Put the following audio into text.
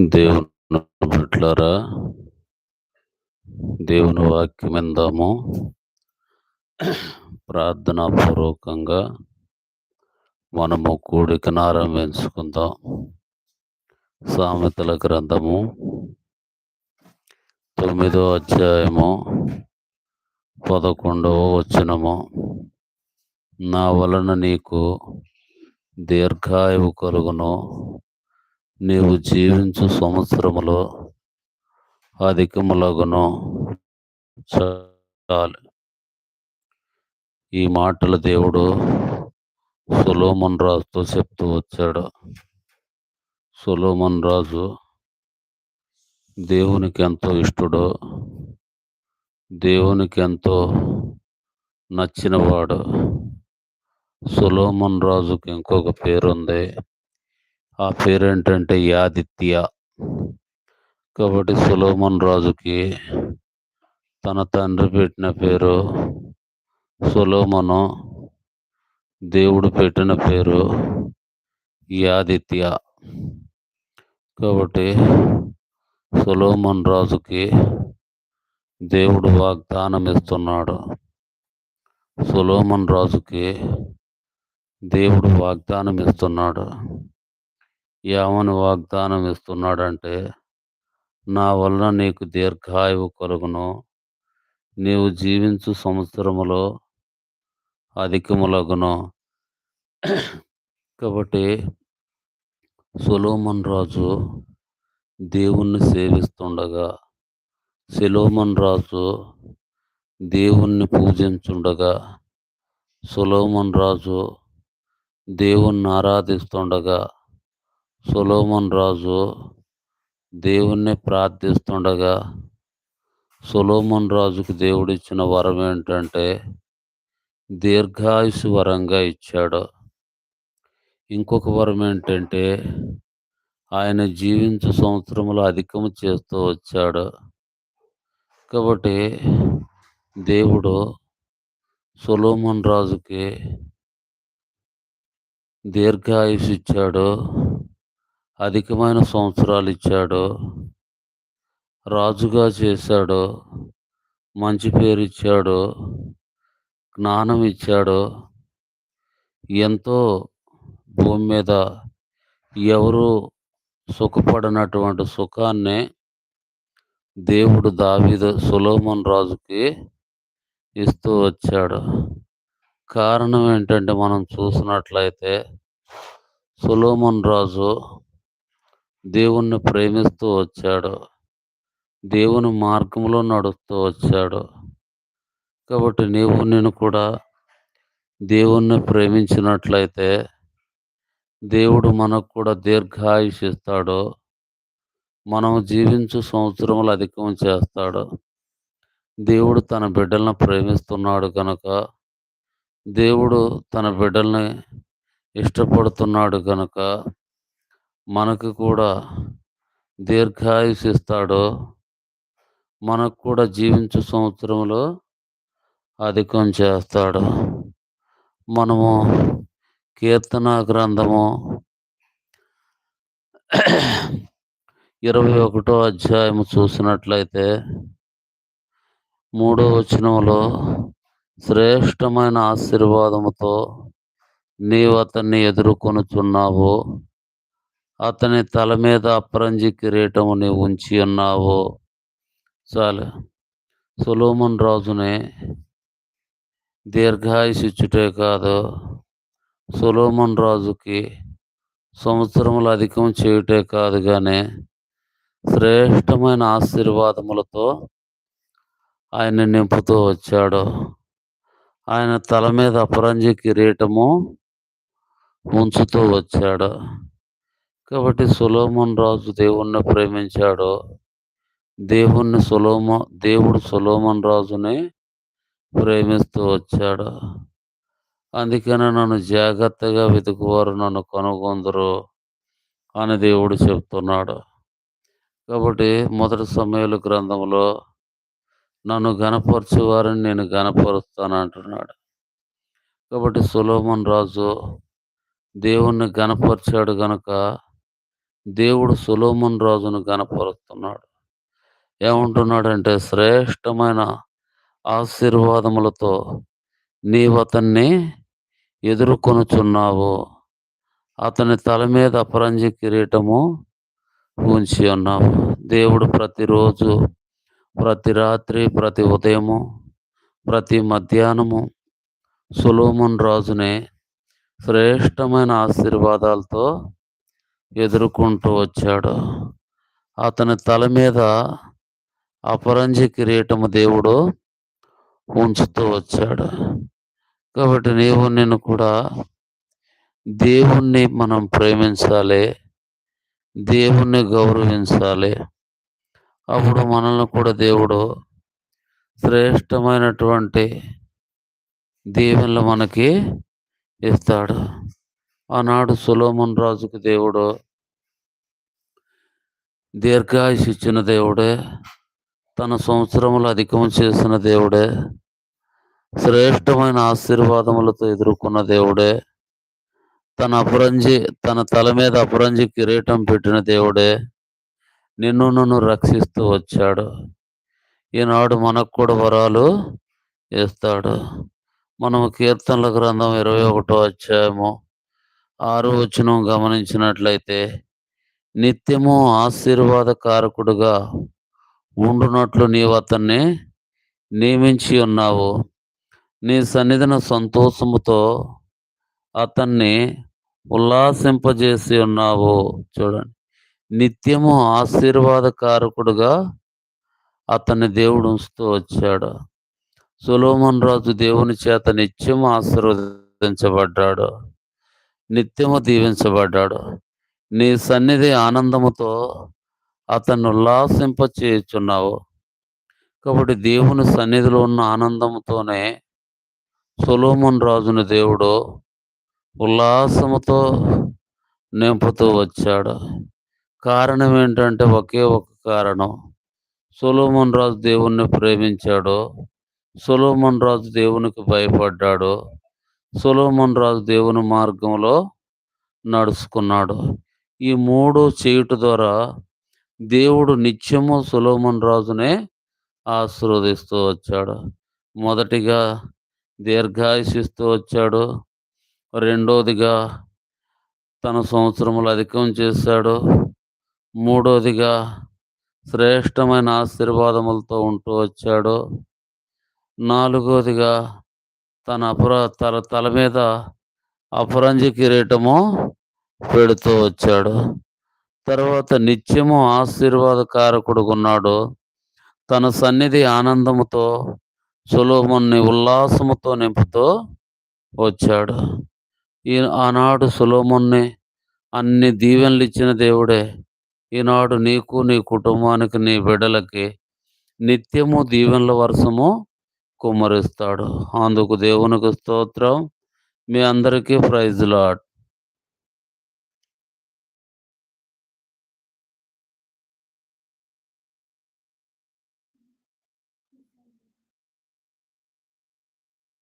దేవుని బిడ్లారా దేవుని వాక్యం విందాము. ప్రార్థనాపూర్వకంగా మనము కూడికను ఆరంభించుకుందాం సామెతల గ్రంథము తొమ్మిదో అధ్యాయము పదకొండవ వచనము. నా వలన నీకు దీర్ఘాయువు కలుగును. నీవు జీవించు సంవత్సరములో అధికములగును చాలు. ఈ మాటలు దేవుడు సులోమన్ రాజుతో చెప్తూ వచ్చాడు. సులోమన్ రాజు దేవునికి ఎంతో ఇష్టడో. దేవునికి ఎంతో నచ్చినవాడు. సులోమన్ రాజుకి ఇంకొక పేరు ఉంది ఆ పేరు ఏంటంటే యాదిత్య. కాబట్టి సులోమన్ రాజుకి తన తండ్రి పెట్టిన పేరు సులోమను. దేవుడు పెట్టిన పేరు యాదిత్య. కాబట్టి సులోమన్ రాజుకి దేవుడు వాగ్దానం ఇస్తున్నాడు. సులోమన్ రాజుకి దేవుడు వాగ్దానం ఇస్తున్నాడు. ఏమని వాగ్దానం ఇస్తున్నాడంటే నా వలన నీకు దీర్ఘాయువు కలుగును. నీవు జీవించు సంవత్సరములో అధికములగును. కాబట్టి సులోమన్ రాజు దేవుణ్ణి సేవిస్తుండగా సెలోమన్ రాజు దేవుణ్ణి పూజించుండగా సులోమన్ రాజు దేవుణ్ణి ఆరాధిస్తుండగా సులోమన్ రాజు దేవుణ్ణి ప్రార్థిస్తుండగా సులోమన్ రాజుకు దేవుడిచ్చిన వరం ఏంటంటే దీర్ఘాయుసు వరంగా ఇచ్చాడు. ఇంకొక వరం ఏంటంటే ఆయన జీవించు సంవత్సరములు అధికము చేస్తూ వచ్చాడు. కాబట్టి దేవుడు సులోమన్ రాజుకి దీర్ఘాయుష్ ఇచ్చాడు. అధికమైన సంవత్సరాలు ఇచ్చాడు రాజుగా చేశాడో మంచి పేరు ఇచ్చాడు జ్ఞానం ఇచ్చాడో ఎంతో భూమి మీద ఎవరు సుఖపడినటువంటి సుఖాన్ని దేవుడు దావీదు సులోమన్ రాజుకి ఇస్తూ వచ్చాడు. కారణం ఏంటంటే మనం చూసినట్లయితే సులోమన్ రాజు దేవుణ్ణి ప్రేమిస్తూ వచ్చాడు. దేవుని మార్గంలో నడుస్తూ వచ్చాడు. కాబట్టి నీవు నేను కూడా దేవుణ్ణి ప్రేమించినట్లయితే దేవుడు మనకు కూడా దీర్ఘాయుష్ ఇస్తాడు. మనం జీవించు సంవత్సరములు అధికం చేస్తాడు. దేవుడు తన బిడ్డలను ప్రేమిస్తున్నాడు కనుక దేవుడు తన బిడ్డల్ని ఇష్టపడుతున్నాడు కనుక మనకు కూడా దీర్ఘాయుష్ ఇస్తాడో మనకు కూడా జీవించు సంవత్సరంలో అధికం చేస్తాడు మనము కీర్తన గ్రంథము ఇరవై ఒకటో అధ్యాయం చూసినట్లయితే మూడో వచనంలో శ్రేష్టమైన ఆశీర్వాదముతో నీవు అతన్ని ఎదుర్కొనుచున్నావు. అతని తల మీద అప్రంజి కిరీటముని ఉంచి ఉన్నావు? చాలు. సులోమన్ రాజుని దీర్ఘాయుషిచ్చుటే కాదు సులోమన్ రాజుకి సంవత్సరములు అధికం చేయుటే కాదు కానీ శ్రేష్టమైన ఆశీర్వాదములతో ఆయన నింపుతూ వచ్చాడు. ఆయన తల మీద అపరంజి కిరీటము ఉంచుతూ వచ్చాడు. కాబట్టి సులోమన్ రాజు దేవుణ్ణి ప్రేమించాడు దేవుణ్ణి సులోమ దేవుడు సులోమన్ రాజుని ప్రేమిస్తూ వచ్చాడు అందుకనే నన్ను జాగ్రత్తగా వెతుకువారు నన్ను కనుగొందరు అని దేవుడు చెప్తున్నాడు. కాబట్టి మొదటి సమయాలు గ్రంథంలో నన్ను గనపరచేవారిని నేను గనపరుస్తాను అంటున్నాడు. కాబట్టి సులోమన్ రాజు దేవుణ్ణి గనపరిచాడు గనక దేవుడు సులోమన్ రాజును గనపరుస్తున్నాడు ఏమంటున్నాడంటే శ్రేష్టమైన ఆశీర్వాదములతో నీవు అతన్ని ఎదుర్కొనుచున్నావు. అతని తల మీద అపరంజి కిరీటము ఉంచి ఉన్నావు. దేవుడు ప్రతిరోజు ప్రతి రాత్రి ప్రతి ఉదయము ప్రతి మధ్యాహ్నము సులోమన్ రాజుని శ్రేష్టమైన ఆశీర్వాదాలతో ఎదుర్కొంటూ వచ్చాడు. అతని తల మీద అపరంజి కిరీటము దేవుడు ఉంచుతూ వచ్చాడు. కాబట్టి నీవు నేను కూడా దేవుణ్ణి మనం ప్రేమించాలి. దేవుణ్ణి గౌరవించాలి. అప్పుడు మనల్ని కూడా దేవుడు శ్రేష్టమైనటువంటి దీవెనలు మనకి ఇస్తాడు. ఆనాడు సులోమన్ రాజుకు దేవుడు దీర్ఘాయుష్ ఇచ్చిన దేవుడే తన సంవత్సరములు అధికం చేసిన దేవుడే శ్రేష్టమైన ఆశీర్వాదములతో ఎదుర్కొన్న దేవుడే తన అపరంజి తన తల మీద అపరంజి కిరీటం పెట్టిన దేవుడే నిన్ను నన్ను రక్షిస్తూ వచ్చాడు. ఈనాడు మనకు కూడా వరాలు ఇస్తాడు. మనము కీర్తనల గ్రంథం ఇరవై ఒకటో అధ్యాయము ఆరు వచనం గమనించినట్లయితే నిత్యము ఆశీర్వాదకారకుడుగా ఉండునట్లు నీవు అతన్ని నియమించి ఉన్నావు. నీ సన్నిధిన సంతోషముతో అతన్ని ఉల్లాసింపజేసి ఉన్నావు. చూడండి. నిత్యము ఆశీర్వాదకారకుడుగా అతన్ని దేవుడు ఉంచుతూ వచ్చాడు. సులోమన్ రాజు దేవుని చేత నిత్యము ఆశీర్వదించబడ్డాడు. నిత్యము దీవించబడ్డాడు. నీ సన్నిధి ఆనందముతో అతన్ని ఉల్లాసింప చేయుచున్నావు కాబట్టి దేవుని సన్నిధిలో ఉన్న ఆనందంతోనే సొలోమన్ రాజుని దేవుడు ఉల్లాసముతో నింపుతూ వచ్చాడు. కారణం ఏంటంటే ఒకే ఒక కారణం. సొలోమన్ రాజు దేవుణ్ణి ప్రేమించాడు. సొలోమన్ రాజు దేవునికి భయపడ్డాడు. సొలోమన్ రాజు దేవుని మార్గంలో నడుచుకున్నాడు. ఈ మూడు చేయుట ద్వారా దేవుడు నిత్యము సులోమన్ రాజునే ఆశీర్వదిస్తూ వచ్చాడు. మొదటిగా దీర్ఘాయుషిస్తూ వచ్చాడు. రెండోదిగా తన సంవత్సరములు అధికం చేశాడు. మూడోదిగా శ్రేష్టమైన ఆశీర్వాదములతో ఉంటూ వచ్చాడు. నాలుగోదిగా తన అపరా తల తల మీద అపరంజి కిరీటము పెడుతూ వచ్చాడు. తర్వాత నిత్యము ఆశీర్వాదకారకుడు ఉన్నాడు తన సన్నిధి ఆనందముతో సులోముని ఉల్లాసముతో నింపుతూ వచ్చాడు. ఈ ఆనాడు సులోముని అన్ని దీవెనలు ఇచ్చిన దేవుడే. ఈనాడు నీకు నీ కుటుంబానికి నీ బిడ్డలకి నిత్యము దీవెనల వర్షము కుమ్మరిస్తాడు. అందుకు దేవునికి స్తోత్రం. మీ అందరికీ ప్రైజ్ లాట్